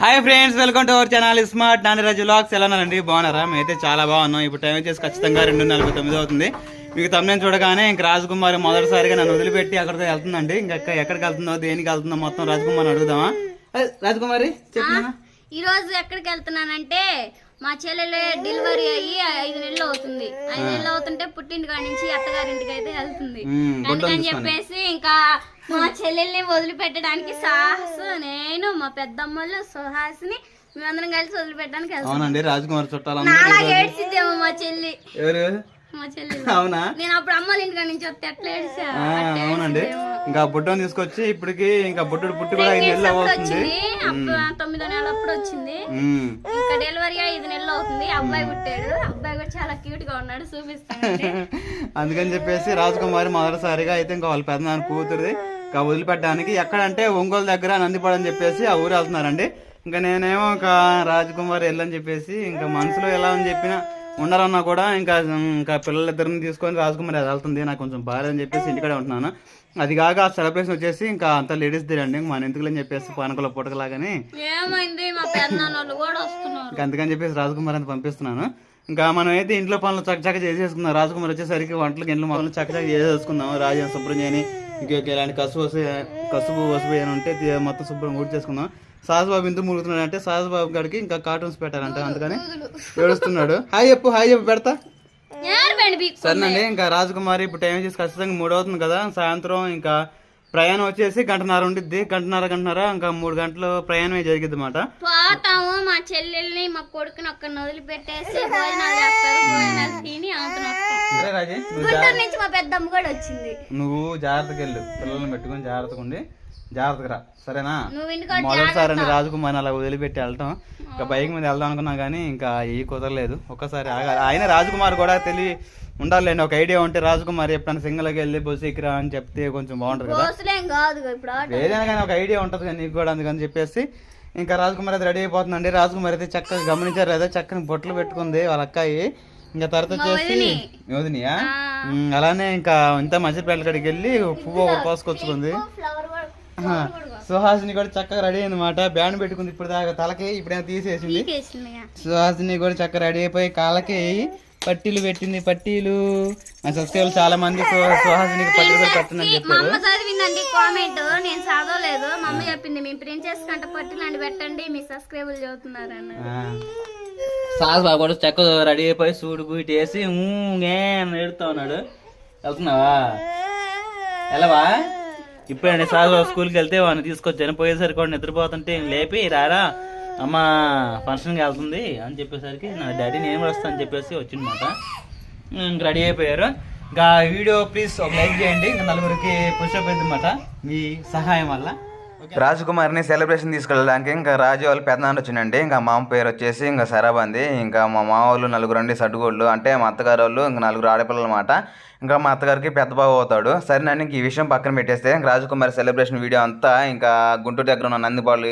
Hi friends welcome to our channel smart Naniraju vlogs ఎలా ఉన్నారండి? బాగున్నారా? మేమైతే చాలా బాగున్నాం. ఇప్పుడు టైం వచ్చేసి ఖచ్చితంగా రెండు నలభై తొమ్మిది అవుతుంది. మీకు తమ్ముని చూడగానే ఇంక రాజకుమారి మొదటిసారిగా నన్ను వదిలిపెట్టి అక్కడితో వెళ్తుందండి. ఇంకా ఎక్క- ఎక్కడికి వెళ్తుందో దేనికి వెళ్తుందో మొత్తం రాజకుమారిని అడుగుదామా? రాజకుమారి చెప్పినా? ఈ రోజు ఎక్కడికి వెళ్తున్నానంటే మా చెల్లెలు డెలివరీ అయ్యి ఐదు నెలలు అవుతుంది. ఐదు నెలలు అవుతుంటే పుట్టింటి కాడి నుంచి అత్తగారింటికి అయితే వెళ్తుంది. అందుకని. చెప్పేసి ఇంకా మా చెల్లెల్ని వదిలిపెట్టడానికి సాహసు నేను మా పెద్దమ్మలు సుహాసిని మేమందరం కలిసి వదిలిపెట్టడానికి అవునండి రాజకుమారి చుట్టాలందరూ నాలా ఏడ్చిద్దేమో మా చెల్లి. ఎవరు? మా చెల్లి. అవునా? నేను అప్పుడు అమ్మల ఇంటి నుంచి వస్తే ఎట్లా ఏడ్చా? అవునండి. ఇంకా బుడ్డని తీసుకొచ్చి ఇప్పటికి ఇంకా బుడ్డుడు పుట్టి కూడా ఐదు నెలలు అవుతుంది తొమ్మిదో నెలలు అప్పుడు వచ్చింది. ఇంకా డెలివరీ ఐదు నెలలు అవుతుంది. అబ్బాయి పుట్టాడు. అబ్బాయి కూడా చాలా క్యూట్గా ఉన్నాడు. చూపిస్తాను అందుకని చెప్పేసి రాజకుమారి మొదటిసారిగా అయితే ఇంకా వాళ్ళ పెద్దనాన్న కూతురిది. వదిలిపెట్టడానికి ఎక్కడంటే ఒంగోలు దగ్గర నందిపాడు అని చెప్పేసి ఆ ఊరు వెళ్తున్నారండి. ఇంకా నేనేమో ఇంకా రాజకుమారి వెళ్ళని చెప్పేసి ఇంకా మనసులో ఎలా అని చెప్పినా ఉండరన్నా కూడా ఇంకా ఇంకా పిల్లలిద్దరిని తీసుకొని రాజకుమారి అది వెళ్తుంది నాకు కొంచెం బాగా అని చెప్పేసి ఇంటికాడే ఉంటున్నాను. అది కాక ఆ సెలబ్రేషన్ వచ్చేసి ఇంకా అంతా లేడీస్ దిరండి మన ఎందుకులని చెప్పేసి పానకల పుట్టకలాగని ఇంకా అందుకని చెప్పేసి రాజకుమార్ అని పంపిస్తున్నాను. ఇంకా మనం అయితే ఇంట్లో పనులు చక్కచక్క చేసేసుకుందాం. రాజకుమార్ వచ్చేసరికి వంటలు గిన్నెలు మొదలు చక్కచక్క చేసేసుకుందాం. రాజు శుభ్రం చేయని ఇంకొక ఇలాంటి కసుపు వసు కసుపు వసుపు ఏమైనా ఉంటే మొత్తం శుభ్రం ఊడి చేసుకుందాం సాజుబాబు ఇంత మురుగుతున్నాడు అంటే సాజుబాబు గారికి ఇంకా కార్టూన్స్ పెట్టారంట అందుకని ఏడుస్తున్నాడు. హాయ్ చెప్పు హాయ్ చెప్పు పెడతా. సరేనండి ఇంకా రాజకుమారి ఇప్పుడు టైం వచ్చేసి ఖచ్చితంగా మూడు అవుతుంది కదా సాయంత్రం ఇంకా ప్రయాణం వచ్చేసి గంటన్నర ఉండిద్ది. గంటన్నర గంటన్నర ఇంకా మూడు గంటలు ప్రయాణమే జరిగిద్ది అన్నమాట పోతాము మా చెల్లెల్ని మా కొడుకుని ఒక్కడిని వదిలిపెట్టేసి భోజనాలు చేస్తారు. తిని నుంచి మా పెద్దమ్మ కూడా వచ్చింది. నువ్వు జాగ్రత్తగా వెళ్ళు. పిల్లల్ని పెట్టుకొని జాగ్రత్తగా ఉండి జాగ్రత్తగా సరేనా? మొదటిసారి అండి రాజకుమారిని అలా వదిలిపెట్టి వెళ్ళటం ఇంకా బైక్ మీద వెళ్దాం అనుకున్నా కానీ ఇంకా ఏ కుదరలేదు. ఒక్కసారి ఆగాలి ఆయన రాజకుమార్ కూడా తెలియ ఉండాలండి ఒక ఐడియా ఉంటే రాజకుమారి ఎప్పుడైనా సింగల్కి వెళ్ళి బస్సు ఎక్కిరా అని చెప్తే కొంచెం బాగుంటుంది కదా. ఏదైనా కానీ ఒక ఐడియా ఉంటుంది కానీ నీకు కూడా అందుకని చెప్పేసి. ఇంకా రాజకుమారి అయితే రెడీ అయిపోతుందండి. రాజకుమారి అయితే చక్కగా గమనించారు లేదా చక్కని బొట్లు పెట్టుకుంది వాళ్ళ అక్కాయి. ఇంకా తర్వాత వచ్చేసి యోధినియా అలానే ఇంకా ఇంత మధ్యపేట కాడికి వెళ్ళి పువ్వు ఒకటి కోసుకొచ్చుకుంది. సుహాసిని కూడా చక్కగా రెడీ అయిందన్నమాట బ్యాండ్ పెట్టుకుంది ఇప్పుడు దాకా తలకి ఇప్పుడేమో తీసేసింది. సుహాసిని కూడా చక్కగా రెడీ అయిపోయి కాళ్ళకి పట్టీలు పెట్టింది పట్టీలు మా సబ్స్క్రైబర్ చాలా మంది సు- సుహాసినికి పట్టీలు కూడా పెట్టిందని చెప్పారు చదివిందండి కామెంట్ నేను చదవలేదు మా అమ్మ చెప్పింది మీ ప్రిన్సెస్ కంట పట్టిలాంటి పెట్టండి మీ సబ్స్క్రైబర్లు చదువుతున్నారన్న సాస్ బాబు కూడా చక్కగా రెడీ అయిపోయి సూడు బూటి వేసి ఏడుతా ఉన్నాడు వెళ్తున్నావా వెళ్ళవా ఇప్పుడండి సార్ స్కూల్కి వెళ్తే వాడిని తీసుకొచ్చాను పోయేసరికి కూడా నిద్రపోతుంటే లేపి రారా అమ్మ ఫంక్షన్కి వెళ్తుంది అని చెప్పేసరికి నా డాడీ నేను వస్తాను వస్తా అని చెప్పేసి వచ్చిందన్నమాట రెడీ అయిపోయారు. ఇంకా వీడియో ప్లీజ్ ఒక లైక్ చేయండి. ఇంకా నలుగురికి పుషప్ అయిందన్నమాట మీ సహాయం వల్ల. రాజకుమారిని సెలబ్రేషన్ తీసుకెళ్ళడానికి ఇంకా రాజు వాళ్ళు పెద్దనాన్న వచ్చినండి ఇంకా మామ పేరు వచ్చేసి ఇంకా సరాబంది ఇంకా మా మామ వాళ్ళు నలుగురు అండి సడ్డుగోళ్ళు అంటే మా అత్తగారు వాళ్ళు ఇంకా నలుగురు ఆడపిల్లలు అనమాట ఇంకా మా అత్తగారికి పెద్ద బాబు అవుతాడు. సరేనండి ఇంక ఈ విషయం పక్కన పెట్టేస్తే రాజకుమారి సెలబ్రేషన్ వీడియో అంతా ఇంకా గుంటూరు దగ్గర ఉన్న నందిపాళ్ళు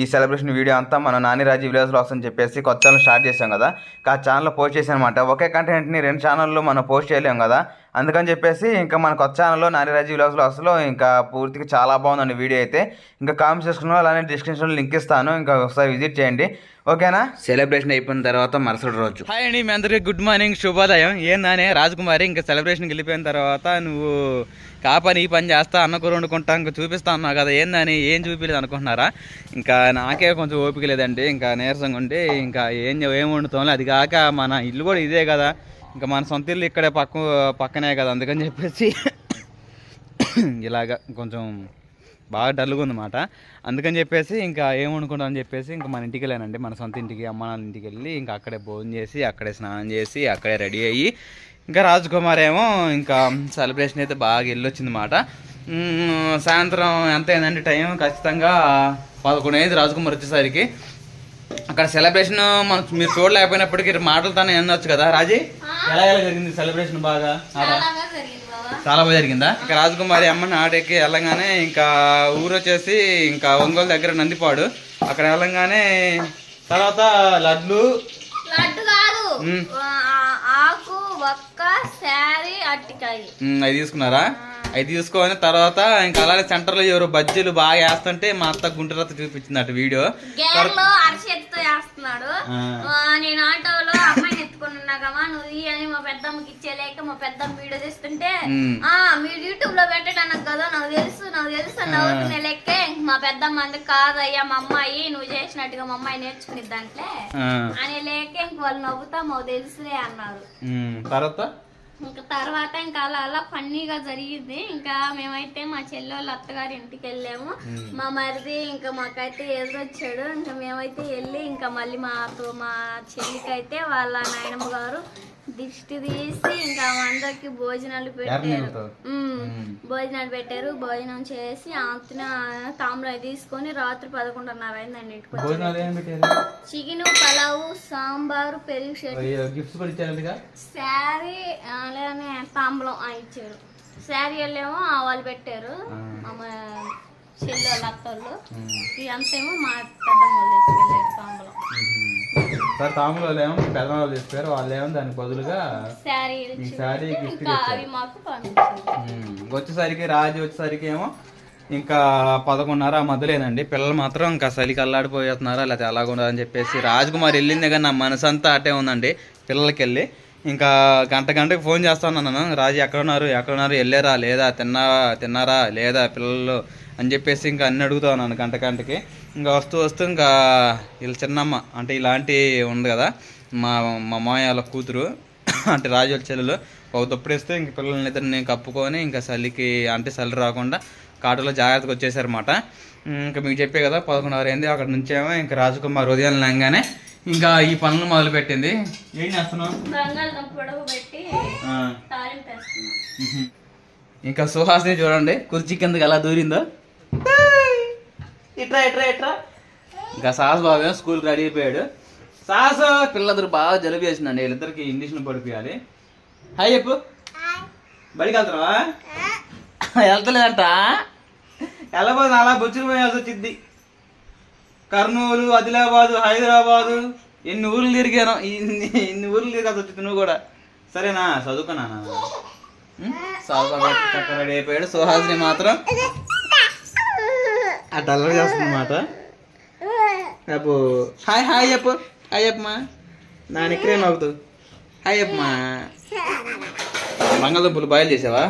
ఈ సెలబ్రేషన్ వీడియో అంతా మన నానిరాజు విలేజ్ వ్లాగ్స్ అని చెప్పేసి కొత్త ఛానల్ స్టార్ట్ చేసాం కదా. ఇంకా ఆ ఛానల్లో పోస్ట్ చేసాను అనమాట ఒకే కంటెంట్ని రెండు ఛానల్లో మనం పోస్ట్ చేయలేం కదా. అందుకని చెప్పేసి ఇంకా మన కొత్త ఛానల్లో నానిరాజు విలాస్ వ్లాగ్స్లో ఇంకా పూర్తిగా చాలా బాగుందండి వీడియో అయితే. ఇంకా కామెంట్ సెక్షన్లో అలానే డిస్క్రిప్షన్లో లింక్ ఇస్తాను. ఇంకా ఒకసారి విజిట్ చేయండి. ఓకేనా? సెలబ్రేషన్ అయిపోయిన తర్వాత మరుసటి రోజు. హాయ్ అండి మీ అందరికీ గుడ్ మార్నింగ్ శుభోదయం. ఏందానే రాజకుమారి ఇంకా సెలబ్రేషన్కి వెళ్ళిపోయిన తర్వాత నువ్వు కా పని ఈ పని చేస్తా అన్న కూర వండుకుంటా ఇంకా చూపిస్తా అన్నావు కదా ఏందని ఏం చూపించలేదు అనుకుంటున్నారా? ఇంకా నాకే కొంచెం ఓపిక లేదండి ఇంకా నీరసంగా ఉండి ఇంకా ఏం ఏం వండుతాం అది కాక మన ఇల్లు కూడా ఇదే కదా. ఇంకా మన సొంత ఇల్లు ఇక్కడే పక్క పక్కనే కదా అందుకని చెప్పేసి ఇలాగ కొంచెం బాగా డల్గా ఉందన్నమాట అందుకని చెప్పేసి ఇంకా ఏం అని చెప్పేసి ఇంకా మన ఇంటికి వెళ్ళానండి. మన సొంత ఇంటికి అమ్మ నాన్న ఇంటికి వెళ్ళి ఇంకా అక్కడే భోజనం చేసి అక్కడే స్నానం చేసి అక్కడే రెడీ అయ్యి ఇంకా రాజకుమార్ ఏమో ఇంకా సెలబ్రేషన్ అయితే బాగా వెళ్ళొచ్చిందన్నమాట సాయంత్రం ఎంత అయిందంటే టైం? ఖచ్చితంగా పదకొండు అయింది రాజకుమార్ వచ్చేసరికి. అక్కడ సెలబ్రేషన్ మనం మీరు చూడలేకపోయినప్పటికీ మాటలతోనే వినొచ్చు కదా. రాజీ? ఎలా ఎలా జరిగింది సెలబ్రేషన్ బాగా? చాలా బాగా? జరిగిందా ఇంకా రాజకుమారి అమ్మని ఆడెక్కి వెళ్ళంగానే ఇంకా ఊరు వచ్చేసి ఇంకా ఒంగోలు దగ్గర నందిపాడు. అక్కడ వెళ్ళంగానే తర్వాత లడ్లు. లడ్డు కాదు. మ్మ్. ఆ- ఆకు ఒక్క శారీ అట్టికాయ అవి తీసుకున్నారా? అవి తీసుకొని తర్వాత ఇంకా అలానే సెంటర్లో ఎవరు బజ్జీలు బాగా వేస్తుంటే మా అత్త గుంటూరు చూపించింది అటు వీడియో. గేర్లో అరచేతితో వేస్తున్నాడు. ఆ. నేను ఆటోలో అమ్మాయిని ఎత్తుకొని ఉన్నాకమ్మా నువ్వు ఈ అని మా పెద్దమ్మకి ఇచ్చేలేక మా పెద్దమ్మ వీడియో తీస్తుంటే. ఆ మీరు యూట్యూబ్లో పెట్టడానికి కదా నాకు తెలుసు నాకు తెలుసు అని నవ్వుకునే లెక్కే మా పెద్దమ్మ అందుకు కాదయ్యా మా అమ్మాయి నువ్వు చేసినట్టుగా మా అమ్మాయి నేర్చుకునే దాంట్లో ఆ, అనే లేక ఇంక వాళ్ళు నవ్వుతా మాకు తెలుసులే అన్నారు. ఉమ్, తర్వాత? ఇంకా తర్వాత ఇంకా అలా అలా ఫన్నీగా జరిగింది. ఇంకా మేమైతే మా చెల్లి వాళ్ళ అత్తగారి ఇంటికి వెళ్ళాము. మా మరిది ఇంకా మాకైతే ఎదురొచ్చాడు ఇంకా మేమైతే వెళ్ళి ఇంకా మళ్ళీ మా తో- మా చెల్లికైతే వాళ్ళ నాయనమ్మ గారు దిష్టి తీసి ఇంకా అందరికి భోజనాలు పెట్టారు. భోజనాలు పెట్టారు భోజనం చేసి ఆతున తాంబూలం తీసుకొని రాత్రి పదకొండున్నర అయిందండి ఇంటికి చికెన్ పలావు సాంబారు పెరుగు శారీ అలానే తాంబూలం ఇచ్చారు. శారీ వాళ్ళేమో ఆ వాళ్ళు పెట్టారు. మా చెల్లి వాళ్ళ అత్తోళ్ళు. ఇదంతేమో మా పెద్దమ్మ వాళ్ళు తీసుకెళ్ళారు తాంబూలం. సార్ తాములు ఏమో పెద్దవాళ్ళు తీసుకున్నారు వాళ్ళు ఏమో దానికి బదులుగా ఈ శారీ గిఫ్ట్ వచ్చేసరికి రాజు వచ్చేసరికి ఏమో ఇంకా పదకొండున్నర మధ్యలేనండి. పిల్లలు మాత్రం ఇంకా చలికి అల్లాడిపోతున్నారా లేకపోతే అలాగుండా అని చెప్పేసి రాజకుమార్ వెళ్ళింది కానీ నా మనసు అంతా అటే ఉందండి పిల్లలకి వెళ్ళి ఇంకా గంట గంటకి ఫోన్ చేస్తాను రాజు ఎక్కడున్నారు? ఎక్కడున్నారు? వెళ్ళారా? లేదా? తిన్నా తిన్నారా? లేదా పిల్లలు? అని చెప్పేసి ఇంకా అన్ని అడుగుతా ఉన్నాను గంట గంటకి. ఇంకా వస్తూ వస్తూ ఇంకా వీళ్ళ చిన్నమ్మ అంటే ఇలాంటి ఉంది కదా మా మా మామయ్య వాళ్ళ కూతురు అంటే రాజు వాళ్ళ చెల్లెలు ఒక తప్పుడేస్తే ఇంక పిల్లల్ని ఇద్దరిని కప్పుకొని ఇంకా చలికి అంటే చలి రాకుండా కాటులో జాగ్రత్తగా వచ్చేసారన్నమాట. ఇంకా మీకు చెప్పే కదా పదకొండున్నర అయింది అక్కడ నుంచేమో ఇంకా రాజకుమార్ ఉదయం లేగానే ఇంకా ఈ పనులు మొదలు పెట్టింది ఏం చేస్తున్నావు. ఇంకా సుహాస్ని చూడండి కుర్చీ కిందకి ఎలా దూరిందో. ఇట్రా ఇట్రా ఇట్రా. ఇంకా సాహస్ బాబు ఏమో స్కూల్కి రెడీ అయిపోయాడు. సాహస్ పిల్లలిద్దరు బాగా జలుబు చేసిందండి వీళ్ళిద్దరికి ఇంగ్లీష్లో పడిపోయాలి. హాయ్ చెప్పు. బడికి వెళ్తున్నావా? వెళ్తలేదంట? వెళ్ళబోదు అలా బొచ్చుకు పోయాల్సి వచ్చింది. కర్నూలు ఆదిలాబాదు హైదరాబాదు ఎన్ని ఊర్లు తిరిగాను ఇన్ని ఇన్ని ఊర్లు తిరగాల్సి వచ్చింది నువ్వు కూడా. సరేనా చదువుకున్నా సాగు రెడీ అయిపోయాడు. సుహాసిని మాత్రం ఆ డల్లర్ చేస్తుంది మాట. రేపు హాయ్ హాయ్ చెప్పు. హాయ్ చెప్పమ్మా నా ఇక్కడే నవ్వుతూ. హాయ్ చెప్పమ్మా బంగాళదుంపలు బాయిల్ చేసావా?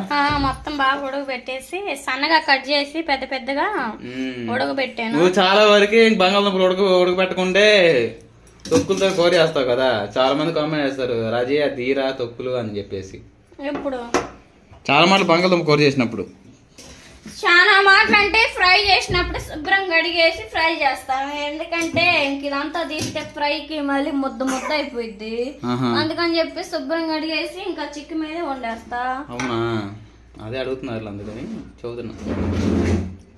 మొత్తం బాగా ఉడక పెట్టేసి సన్నగా కట్ చేసి పెద్ద పెద్దగా మ్మ్. ఉడక పెట్టాను నువ్వు చాలా వరకు బంగాళదుంపలు ఉడక ఉడకబెట్టకుంటే తొక్కులతో కూర చేస్తావు కదా. చాలా మంది కామెంట్ చేస్తారు రాజయ్య తీరా తొక్కులు అని చెప్పేసి. ఇప్పుడు చాలా మాటలు బంగాళదుంప కూర చేసినప్పుడు. చాలా మాటలు అంటే ఫ్రై చేసినప్పుడు శుభ్రం కడిగేసి ఫ్రై చేస్తాను ఎందుకంటే ఇంక ఇదంతా తీస్తే ఫ్రైకి మళ్ళీ ముద్ద ముద్ద అయిపోయింది. అందుకని చెప్పి శుభ్రం కడిగేసి ఇంకా చిక్కు మీదే వండేస్తా. అవునా? అదే అడుగుతున్నారు అందుకని చదువుతున్నా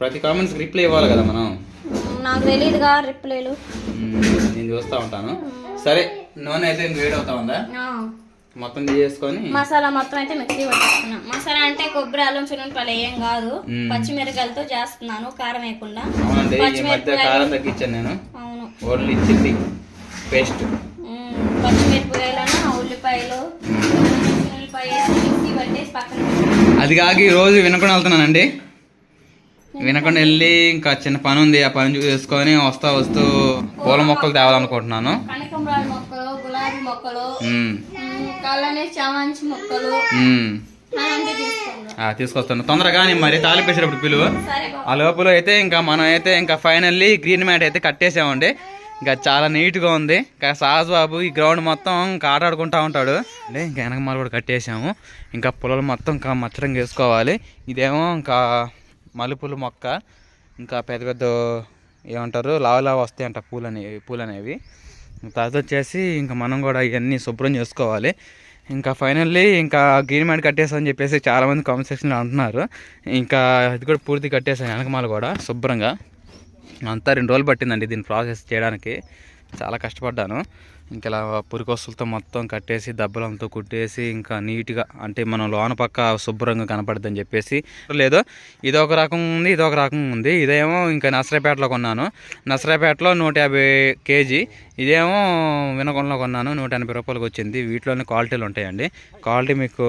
ప్రతి కామెంట్స్కి రిప్లై ఇవ్వాలి కదా మనం? నాకు తెలియదుగా రిప్లైలు. నేను చూస్తూ ఉంటాను. సరే నూనె అయితే ఇంక వేడి అవుతా ఉందా? మొత్తం చేసుకొని మసాలా మొత్తం అయితే మిక్సీ పట్టేస్తున్నా మసాలా అంటే కొబ్బరి అల్లం చిన్నపల్లి ఏం కాదు. పచ్చిమిరకాయలతో చేస్తున్నాను కారం వేయకుండా. అవునండి ఈ మధ్య పచ్చిమిరపకాయలు కారం తగ్గించాను నేను. అవును. Only chilli paste. పచ్చిమిరపకాయలను ఉల్లిపాయలు. అది కాక రోజు వినకుండా వెళ్తున్నానండి. వినకుండా వెళ్ళి ఇంకా చిన్న పని ఉంది. ఆ పని చేసుకొని వస్తా వస్తూ పూల మొక్కలు తేవాలనుకుంటున్నాను. కనకంబరాల మొక్కలు గులాబీ మొక్కలు కళ్ళనే చామంతి మొక్కలు. తీసుకొస్తాను తొందరగా మరి. తాలిపేసేటప్పుడు పిలువు. సరే బాబు. ఆ లోపల అయితే ఇంకా మనం అయితే ఇంకా ఫైనల్లీ గ్రీన్ మ్యాట్ అయితే కట్టేసామండి. ఇంకా చాలా నీట్గా ఉంది. ఇంకా సాహస్ బాబు ఈ గ్రౌండ్ మొత్తం ఇంకా ఆట ఆడుకుంటా ఉంటాడు. అంటే ఇంకా వెనకమాల కూడా కట్టేసాము. ఇంకా పొలాలు మొత్తం ఇంకా మచ్చడం వేసుకోవాలి. ఇదేమో ఇంకా మలుపులు మొక్క. ఇంకా పెద్ద పెద్ద ఏమంటారు? లావ లావ వస్తాయి అంట పూలు అనేవి పూలు అనేవి తర్వాత వచ్చేసి ఇంకా మనం కూడా ఇవన్నీ శుభ్రం చేసుకోవాలి. ఇంకా ఫైనల్లీ ఇంకా గ్రీన్ మ్యాట్ కట్టేసామని చెప్పేసి చాలామంది కామెంట్ సెక్షన్లో అంటున్నారు. ఇంకా ఇది కూడా పూర్తి కట్టేసాను వెనకమాల కూడా శుభ్రంగా. అంతా రెండు రోజులు పట్టిందండి దీన్ని ప్రాసెస్ చేయడానికి. చాలా కష్టపడ్డాను. ఇంకా ఇలా పురికొస్తులతో మొత్తం కట్టేసి దబ్బలంతో కుట్టేసి ఇంకా నీట్గా అంటే మనం లోన పక్క శుభ్రంగా కనపడద్దని చెప్పేసి. లేదో ఇది ఒక రకం ఉంది ఇది ఒక రకం ఉంది. ఇదేమో ఇంకా నసరాపేటలో కొన్నాను. నసరాపేటలో నూట యాభై కేజీ. ఇదేమో వినకొండలో కొన్నాను నూట ఎనభై రూపాయలకి వచ్చింది. వీటిలోనే క్వాలిటీలు ఉంటాయండి. క్వాలిటీ మీకు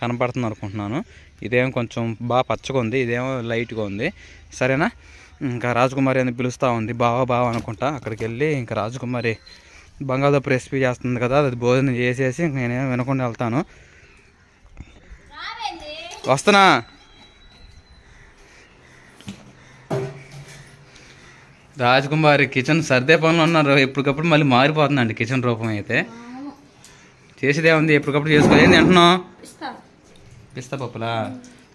కనపడుతుంది అనుకుంటున్నాను. ఇదేమో కొంచెం బాగా పచ్చగా ఉంది ఇదేమో లైట్గా ఉంది. సరేనా? ఇంకా రాజకుమారి అని పిలుస్తూ ఉంది. బావా బావా అనుకుంటా. అక్కడికి వెళ్ళి ఇంకా రాజకుమారి బంగాళదుంప రెసిపీ చేస్తుంది కదా అది భోజనం చేసేసి నేనేమో వినకుండా వెళ్తాను. వస్తున్నా. రాజకుమారి కిచెన్ సర్దే పనులు ఉన్నారు. ఎప్పటికప్పుడు మళ్ళీ మారిపోతుందండి కిచెన్ రూపం అయితే. చేసేదే ఉంది ఎప్పటికప్పుడు చేసుకోవాలి ఏంటి అంటున్నావు పిస్తా పప్పులా?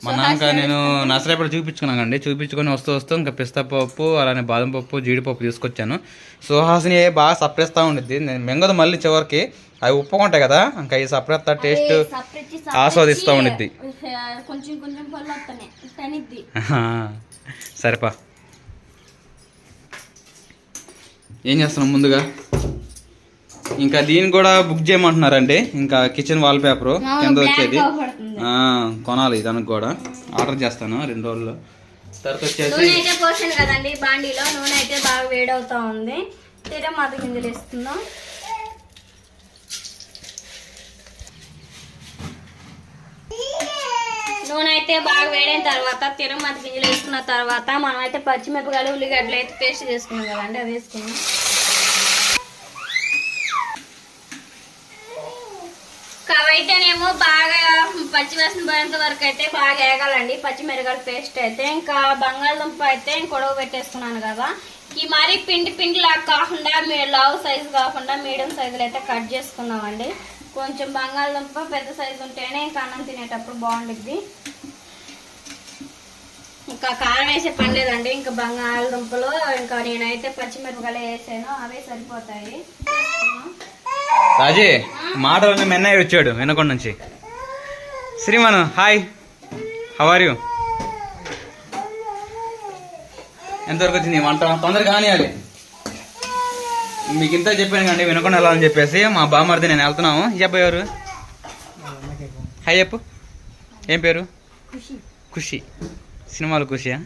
మా నాన్నక నేను నసరేపడి చూపించుకున్నానండి చూపించుకొని వస్తూ వస్తూ ఇంకా పిస్తా పప్పు అలానే బాదం పప్పు జీడిపప్పు తీసుకొచ్చాను. సుహాసిని బాగా సపరేస్తా ఉండిద్ది. నేను మెంగదు మళ్ళీ చివరికి. అవి ఉప్పుకుంటాయి కదా ఇంకా ఈ సపరేస్తా టేస్ట్ ఆస్వాదిస్తూ ఉండిద్ది. సరేపా. ఏం చేస్తున్నాం ముందుగా? ఇంకా దీన్ని కూడా బుక్ చేయమంటున్నారండి. ఇంకా కిచెన్ వాల్ పేపర్ కింద వచ్చేది. కొనాలి దానికి కూడా. ఆర్డర్ చేస్తాను రెండు రోజుల్లో. తర్వాత వచ్చేసి అయితే కదండి బాండీలో నూనె అయితే బాగా వేడవుతా ఉంది. తీరా మత గింజలు వేస్తున్నాం నూనె అయితే బాగా వేడైన తర్వాత తిరుమతి గింజలు వేసుకున్న తర్వాత మనం అయితే పచ్చిమిరపకాయలు ఉల్లిగడ్డలు అయితే పేస్ట్ చేసుకున్నాం కదండి అది వేసుకున్నాం అయితేనేమో బాగా పచ్చివాసన పోయేంత వరకు అయితే బాగా వేగాలండి పచ్చిమిరపకాయల పేస్ట్ అయితే ఇంకా బంగాళదుంప అయితే కొడవ పెట్టేసుకున్నాను కదా. ఈ మరి పిండి పిండి లాగా కాకుండా మీ లావ్ సైజు కాకుండా మీడియం సైజులో అయితే కట్ చేసుకున్నామండి. కొంచెం బంగాళదుంప పెద్ద సైజు ఉంటేనే ఇంకా అన్నం తినేటప్పుడు బాగుంటుంది ఇంకా కారం వేసే పని లేదండి. ఇంకా బంగాళదుంపలు ఇంకా నేనైతే పచ్చిమిరపకాయలు వేసాను. అవే సరిపోతాయి. రాజీ మాటలు మెన్నయ్య వచ్చాడు వెనకొండ నుంచి. శ్రీమను హాయ్. హౌ ఆర్ యూ ఎంతవరకు వచ్చింది? వంట తొందరగా కానియాలి మీకు ఇంత చెప్పాను కండి వినకుండా వెళ్ళాలని చెప్పేసి మా బామ్మర్ది నేను వెళ్తున్నాము. ఈ ఎవరు? హాయ్ చెప్పు. ఏం పేరు? ఖుషి. సినిమాలు ఖుషియా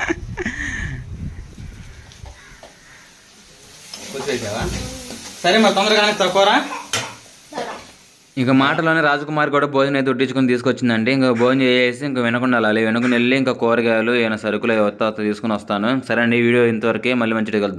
కూర్చోసావా సరే మరి తొందరగా కానీ తక్కువరా ఇంకా మాటలోనే రాజకుమారి కూడా భోజనం అయితే ఉట్టించుకొని తీసుకొచ్చిందండి. ఇంకా భోజనం చేసేసి ఇంకా వెనకుండా వెళ్ళాలి. వెనుకొని వెళ్ళి ఇంకా కూరగాయలు ఏమైనా సరుకులు వస్తా తీసుకుని వస్తాను. సరే అండి ఈ వీడియో ఇంతవరకే. మళ్ళీ మంచిగా కలుద్దాం.